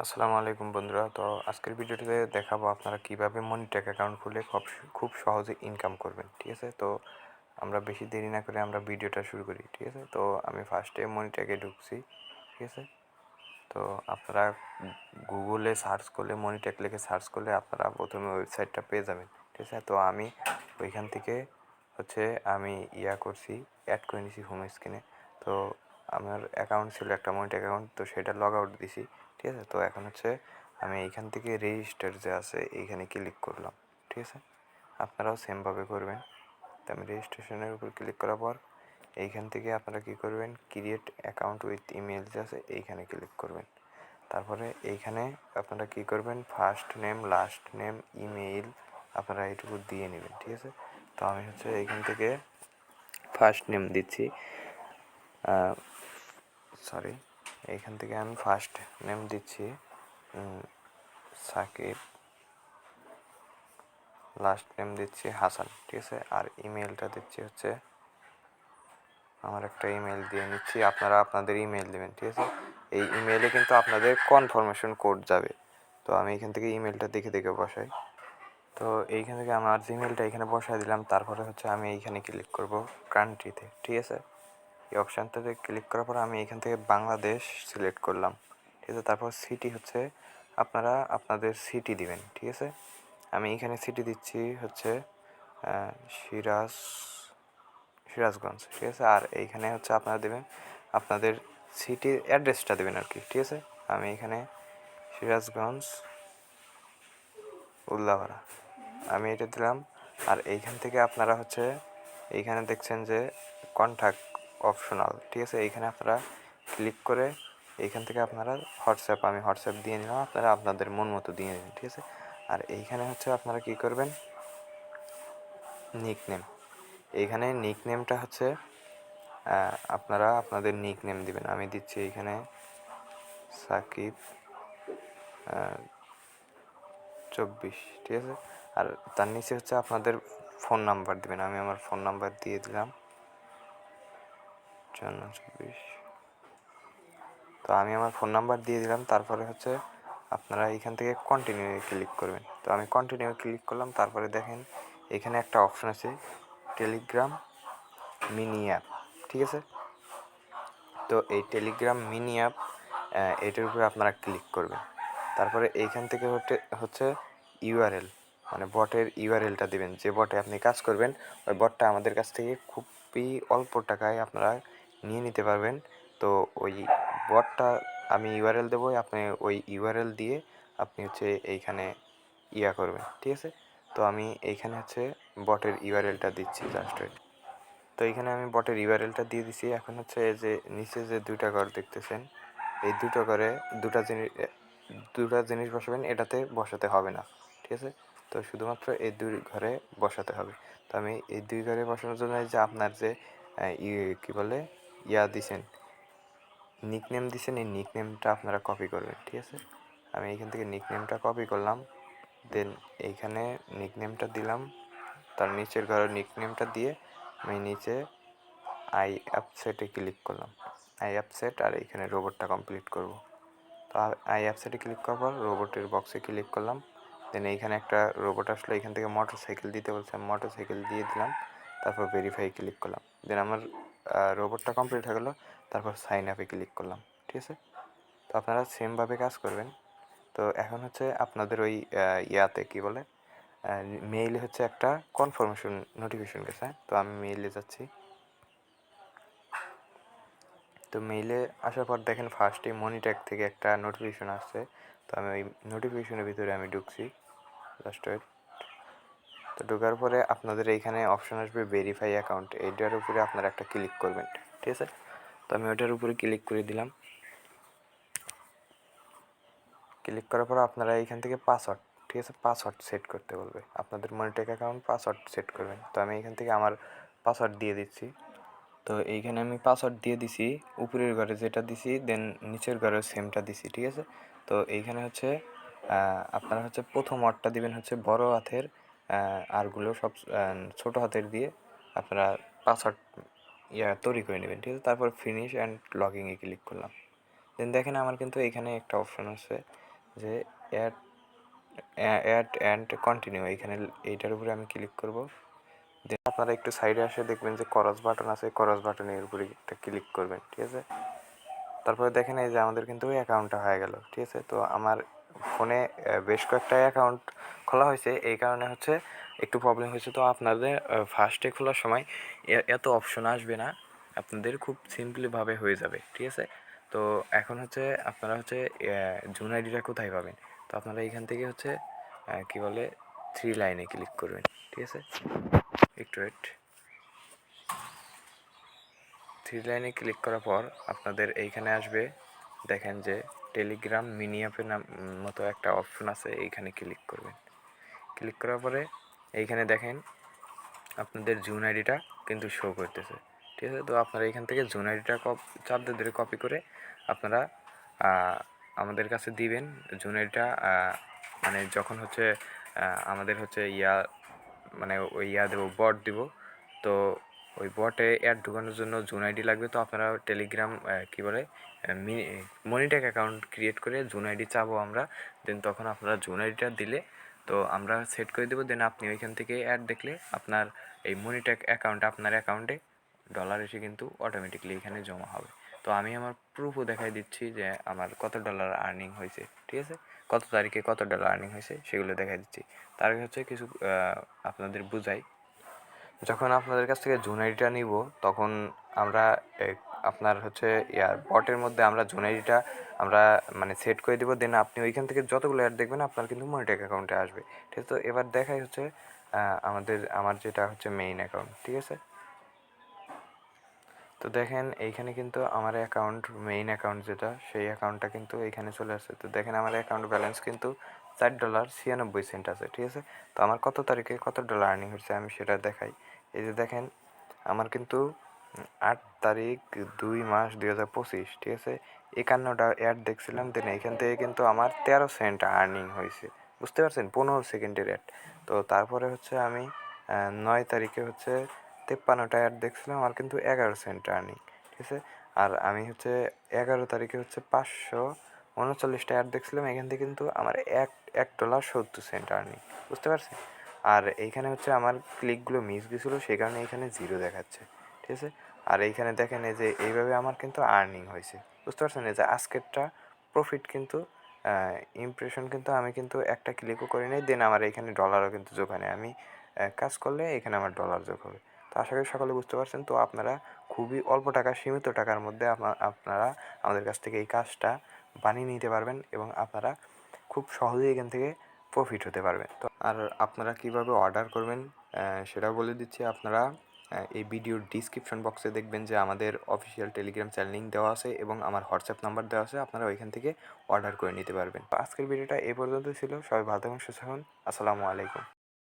আসসালামু আলাইকুম বন্ধুরা। তো আজকের ভিডিওটিতে দেখাবো আপনারা কীভাবে মনিটেক অ্যাকাউন্ট খুলে খুব খুব সহজে ইনকাম করবেন, ঠিক আছে? তো আমরা বেশি দেরি না করে আমরা ভিডিওটা শুরু করি, ঠিক আছে? তো আমি ফার্স্টে মনিটেকে ঢুকছি, ঠিক আছে? তো আপনারা গুগলে সার্চ করলে মনিটেক লিখে সার্চ করলে আপনারা প্রথমে ওয়েবসাইটটা পেয়ে যাবেন, ঠিক আছে? তো আমি ওইখান থেকে হচ্ছে আমি ইয়া করছি অ্যাড করে নিছি হোম স্ক্রিনে তো আমার অ্যাকাউন্ট ছিল একটা মনিটেক অ্যাকাউন্ট তো সেটা লগ আউট দিছি ঠিক আছে? তো এখন হচ্ছে আমি এইখান থেকে রেজিস্টার যে আছে, এইখানে ক্লিক করলাম, ঠিক আছে? আপনারাও সেমভাবে করবেন। তো আমি রেজিস্ট্রেশনের উপর ক্লিক করার পর, এইখান থেকে আপনারা কী করবেন? ক্রিয়েট অ্যাকাউন্ট উইথ ইমেল যে আছে, এইখানে ক্লিক করবেন। তারপরে এইখানে আপনারা কী করবেন? First name last name email আপনারা এইটুকু দিয়ে নেবেন, ঠিক আছে? তো আমি হচ্ছে এইখান থেকে ফার্স্ট নেম দিচ্ছি। সরি এইখান থেকে আমি ফার্স্ট নেম দিচ্ছি সাকিব। লাস্ট নেম দিচ্ছি হাসান, ঠিক আছে? আর ইমেলটা দিচ্ছি হচ্ছে, আমার একটা ইমেল দিয়ে নিচ্ছি, আপনারা আপনাদের ইমেল দেবেন, ঠিক আছে? এই ইমেলে কিন্তু আপনাদের কনফার্মেশন কোড যাবে। তো আমি এখান থেকে ইমেলটা দেখে দেখে বসাই। তো এইখান থেকে আমার জিমেলটা এখানে বসাই দিলাম, তারপরে হচ্ছে আমি এইখানে ক্লিক করব কান্ট্রিতে ঠিক আছে? এই অপশানটাতে ক্লিক করার পর আমি এখান থেকে বাংলাদেশ সিলেক্ট করলাম। ঠিক আছে, তারপর সিটি হচ্ছে আপনারা আপনাদের সিটি দিবেন, ঠিক আছে? আমি এখানে সিটি দিচ্ছি হচ্ছে সিরাজ, সিরাজগঞ্জ, ঠিক আছে? আর এইখানে হচ্ছে আপনারা দেবেন, আপনাদের সিটির অ্যাড্রেসটা দেবেন আর কি, ঠিক আছে? আমি এখানে সিরাজগঞ্জ, উল্লাপাড়া, আমি এটা দিলাম। আর এইখান থেকে আপনারা হচ্ছে, এইখানে দেখছেন যে কন্ট্যাক্ট অপশনাল ঠিক আছে? এইখানে আপনারা ক্লিক করে এইখান থেকে আপনারা হোয়াটসঅ্যাপ, আমি হোয়াটসঅ্যাপ দিয়ে নিলাম, আপনারা আপনাদের মন মতো দিয়ে নিন, ঠিক আছে? আর এইখানে হচ্ছে আপনারা কি করবেন? নিক নেম এইখানে নিক নেমটা হচ্ছে আপনারা আপনাদের নিক নেম দিবেন। আমি দিচ্ছি এইখানে সাকিব চব্বিশ, ঠিক আছে? আর তার নিচে হচ্ছে আপনাদের ফোন নাম্বার দিবেন। আমি আমার ফোন নাম্বার দিয়ে দিলাম। চুয়ান্ন চব্বিশ তো আমি আমার ফোন নাম্বার দিয়ে দিলাম, তারপরে হচ্ছে আপনারা এখান থেকে কন্টিনিউ ক্লিক করবেন। তো আমি কন্টিনিউ ক্লিক করলাম, তারপরে দেখেন এখানে একটা অপশন আছে টেলিগ্রাম মিনি অ্যাপ ঠিক আছে? তো এই টেলিগ্রাম মিনি অ্যাপ এটার উপরে আপনারা ক্লিক করবেন। তারপরে এইখান থেকে হচ্ছে ইউআরএল মানে বটের ইউআরএলটা দেবেন। যে বটে আপনি কাজ করবেন, ওই বটটা আমাদের কাছ থেকে খুবই অল্প টাকায় আপনারা নিয়ে নিতে পারবেন। তো ওই বটটা আমি ইউআরএল দেবো, আপনি ওই ইউআরএল দিয়ে আপনি হচ্ছে এইখানে ইয়া করবেন, ঠিক আছে? তো আমি এইখানে হচ্ছে বটের ইউআরএলটা দিচ্ছি জাস্ট তো এইখানে আমি বটের ইউআরএলটা দিয়ে দিছি। এখন হচ্ছে যে নিচে যে দুইটা ঘর দেখতেছেন, এই দুটো ঘরে দুটা জিনিস দুটা জিনিস বসাবেন, এটাতে বসাতে হবে না, ঠিক আছে? তো শুধুমাত্র এই দুই ঘরে বসাতে হবে। তো আমি এই দুই ঘরে বসানোর জন্য যে আপনার যে কী বলে? ইয়া দিছেন নিকনেম দিছেন, এই নিকনেমটা আপনারা কপি করবেন, ঠিক আছে? আমি এইখান থেকে নিকনেমটা কপি করলাম দেন এইখানে নিকনেমটা দিলাম, তার নিচের ঘরের নিকনেমটা দিয়ে আমি নিচে আই অ্যাপসেটে ক্লিক করলাম। আই অ্যাপসেট আর এইখানে রোবটটা কমপ্লিট করব। তো আই অ্যাপসেটে ক্লিক করার পর রোবটের বক্সে ক্লিক করলাম দেন এইখানে একটা রোবট আসলো, এখান থেকে মোটর সাইকেল দিতে বলছে মোটর সাইকেল দিয়ে দিলাম, তারপর ভেরিফাই ক্লিক করলাম। দেন আমার রোবটটা কমপ্লিট হয়ে গেলো, তারপর সাইন আপে ক্লিক করলাম, ঠিক আছে? তো আপনারা সেমভাবে কাজ করবেন। তো এখন হচ্ছে আপনাদের ওই ইয়াতে কি বলে? মেইলে হচ্ছে একটা কনফার্মেশন নোটিফিকেশন গেছে তো আমি মেইলে যাচ্ছি। তো মেইলে আসার পর দেখেন ফার্স্টে মনিট্যাগ থেকে একটা নোটিফিকেশন আসছে, তো আমি ওই নোটিফিকেশনের ভিতরে আমি ঢুকছি জাস্ট ওয়েট তো ঢোকার পরে আপনাদের এইখানে অপশন আসবে ভেরিফাই অ্যাকাউন্ট এইটার উপরে আপনারা একটা ক্লিক করবেন, ঠিক আছে? তো আমি ওইটার উপরে ক্লিক করে দিলাম। ক্লিক করার পর আপনারা এইখান থেকে পাসওয়ার্ড ঠিক আছে? পাসওয়ার্ড সেট করতে বলবে। আপনাদের মনিটেক অ্যাকাউন্ট পাসওয়ার্ড সেট করবেন। তো আমি এইখান থেকে আমার পাসওয়ার্ড দিয়ে দিচ্ছি। তো এইখানে আমি পাসওয়ার্ড দিয়ে দিছি, উপরের ঘরে যেটা দিছি দেন নিচের ঘরে সেমটা দিছি, ঠিক আছে? তো এইখানে হচ্ছে আপনারা হচ্ছে প্রথম ওয়ার্ডটা দিবেন হচ্ছে বড় হাতের আরগুলো সব ছোট হাতের দিয়ে আপনারা পাসওয়ার্ড, ইয়া, তৈরি করে নেবেন, ঠিক আছে? তারপর ফিনিশ অ্যান্ড লগিংয়ে ক্লিক করলাম। দেন দেখেন আমার কিন্তু এখানে একটা অপশন আছে যে অ্যাড অ্যাড অ্যান্ড কন্টিনিউ এখানে এইটার উপরে আমি ক্লিক করব। দেন আপনারা একটু সাইডে আসে দেখবেন যে করস বাটন আছে করস বাটনের উপরে একটা ক্লিক করবেন, ঠিক আছে? তারপরে দেখেন এই যে আমাদের কিন্তু ওই অ্যাকাউন্টটা হয়ে গেল, ঠিক আছে? তো আমার ফোনে বেশ কয়েকটা অ্যাকাউন্ট খোলা হয়েছে। এই কারণে হচ্ছে একটু প্রবলেম হয়েছে। তো আপনাদের ফার্স্টে খোলার সময় এত অপশন আসবে না। আপনাদের খুব সিম্পলিভাবে হয়ে যাবে, ঠিক আছে? তো এখন হচ্ছে আপনারা হচ্ছে জুন আইডিটা কোথায় পাবেন? তো আপনারা এখান থেকে হচ্ছে কি বলে থ্রি লাইনে ক্লিক করবেন, ঠিক আছে? একটু ওয়েট থ্রি লাইনে ক্লিক করার পর আপনাদের এইখানে আসবে। দেখেন যে টেলিগ্রাম মিনি অ্যাপের নাম মতো একটা অপশন আছে, এইখানে ক্লিক করবেন। ক্লিক করার পরে এইখানে দেখেন আপনাদের জুন আইডিটা কিন্তু শো করতেছে। ঠিক আছে? তো আপনারা এখান থেকে জুন আইডিটা কপ চাপ ধরে কপি করে আপনারা আমাদের কাছে দিবেন। জুন আইডিটা মানে যখন হচ্ছে আমাদের হচ্ছে ইয়া মানে ওই ইয়া দেবো বট দিব। তো ওই বটে অ্যাড ঢোকানোর জন্য জুন আইডি লাগবে। তো আপনারা টেলিগ্রাম কী বলে মনিটেক অ্যাকাউন্ট ক্রিয়েট করে জুন আইডি চাবো আমরা। দেন তখন আপনারা জুন আইডিটা দিলে তো আমরা সেট করে দেবো। দেন আপনি ওইখান থেকে অ্যাড দেখলে আপনার এই মনিটেক অ্যাকাউন্ট আপনার অ্যাকাউন্টে ডলার এসে কিন্তু অটোমেটিকলি এখানে জমা হবে। তো আমি আমার প্রুফও দেখাই দিচ্ছি যে আমার কত ডলার আর্নিং হয়েছে, ঠিক আছে? কত তারিখে কত ডলার আর্নিং হয়েছে, সেগুলো দেখাই দিচ্ছি। তার হচ্ছে কিছু আপনাদের বুঝাই। যখন আপনাদের কাছ থেকে জুন আইডিটা নিব, তখন আমরা আপনার হচ্ছে ইয়ার বটের মধ্যে আমরা জুন আইডিটা আমরা মানে সেট করে দিব। দেন আপনি ওইখান থেকে যতগুলো অ্যাড দেখবেন, আপনার কিন্তু মনিটেক অ্যাকাউন্টে আসবে। ঠিক আছে? তো এবার দেখাই হচ্ছে আমাদের, আমার যেটা হচ্ছে মেইন অ্যাকাউন্ট ঠিক আছে? তো দেখেন, এইখানে কিন্তু আমার অ্যাকাউন্ট মেইন অ্যাকাউন্ট যেটা, সেই অ্যাকাউন্টটা কিন্তু এইখানে চলে আসছে। তো দেখেন, আমার অ্যাকাউন্ট ব্যালেন্স কিন্তু চার ডলার ছিয়ানব্বই সেন্ট আছে, ঠিক আছে? তো আমার কত তারিখে কত ডলার আর্নিং হচ্ছে আমি সেটা দেখাই। এই যে দেখেন, আমার কিন্তু আট তারিখ দুই মাস দুই হাজার পঁচিশ, ঠিক আছে? একান্নটা অ্যাড দেখছিলাম দেন এখান থেকে কিন্তু আমার তেরো সেন্ট আর্নিং হয়েছে। বুঝতে পারছেন? পনেরো সেকেন্ডের অ্যাড তো তারপরে হচ্ছে আমি নয় তারিখে হচ্ছে তেপ্পান্নটা অ্যাড দেখছিলাম, আমার কিন্তু এগারো সেন্ট আর্নিং ঠিক আছে? আর আমি হচ্ছে এগারো তারিখে হচ্ছে পাঁচশো উনচল্লিশটা অ্যাড দেখছিলাম, এখান থেকে কিন্তু আমার এক এক ডলার সত্তর সেন্ট আর্নিং বুঝতে পারছেন? আর এইখানে হচ্ছে আমার ক্লিকগুলো মিস গেছিল, সেই কারণে এইখানে জিরো দেখাচ্ছে, ঠিক আছে? আর এইখানে দেখেন এই যে, এইভাবে আমার কিন্তু আর্নিং হয়েছে, বুঝতে পারছেন? এই যে আজকেরটা প্রফিট কিন্তু ইমপ্রেশন কিন্তু আমি কিন্তু একটা ক্লিকও করি নাই দেন আমার এখানে ডলারও কিন্তু যোগ আমি কাজ করলে এখানে আমার ডলার যোগ হবে। তো আশা করি সকলে বুঝতে পারছেন, তো আপনারা খুবই অল্প টাকা, সীমিত টাকার মধ্যে আপনা- আপনারা আমাদের কাছ থেকে এই কাজটা বানিয়ে নিতে পারবেন এবং আপনারা খুব সহজেই এখান থেকে প্রফিট হতে পারবেন। তো আর আপনারা কীভাবে অর্ডার করবেন সেটা বলে দিচ্ছি আপনারা এই ভিডিওর ডিসক্রিপশন বক্সে দেখবেন যে আমাদের অফিসিয়াল টেলিগ্রাম চ্যানেল লিঙ্ক দেওয়া আছে এবং আমার হোয়াটসঅ্যাপ নাম্বার দেওয়া আছে, আপনারা ওইখান থেকে অর্ডার করে নিতে পারবেন। আজকের ভিডিওটা এ পর্যন্ত ছিল, সবাই ভালো থাকুন, সুস্থ থাকুন, আসসালামু আলাইকুম।